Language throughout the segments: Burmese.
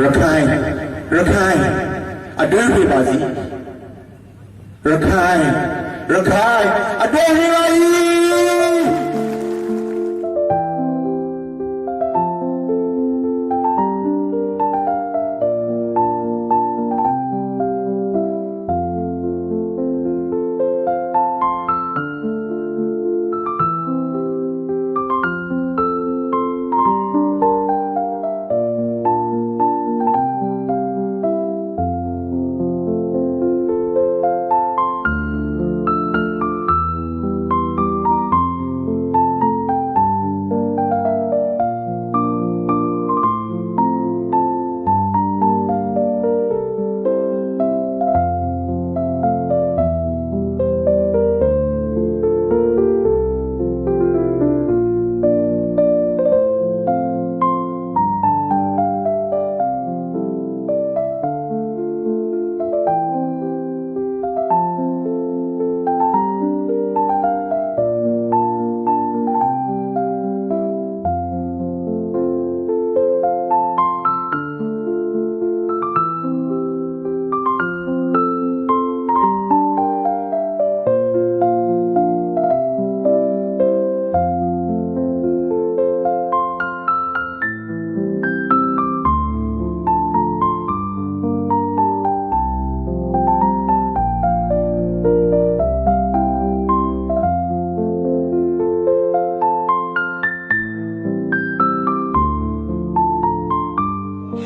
ရခိုင်ရခိုင်အတွင်းပြပါစီရခိုင်ရခိုင်အတွင်းပြပါစီ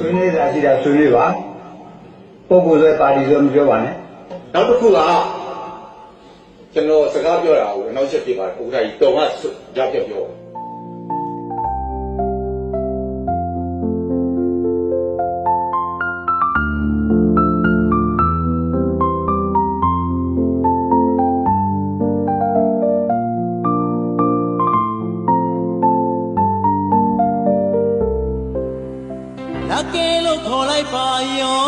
ဆွေးနွေးတာရှိတာဆွေးနွေးပါပုဂ္ဂိုလ်ဆိုပါတီဆိုမပြောပါနဲ့နောက်တစ်ခုကကျွန်တော်စကားပြောတာကိုနောက်ချက်ပြပါတယ်ဥက္ကဋ္ဌကြီးတော်ကရပြတ်ပြော ကဲလို့ခေါ်လိုက်ပါယော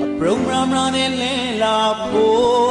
အပရုံရမနဲ့လဲလာဖို့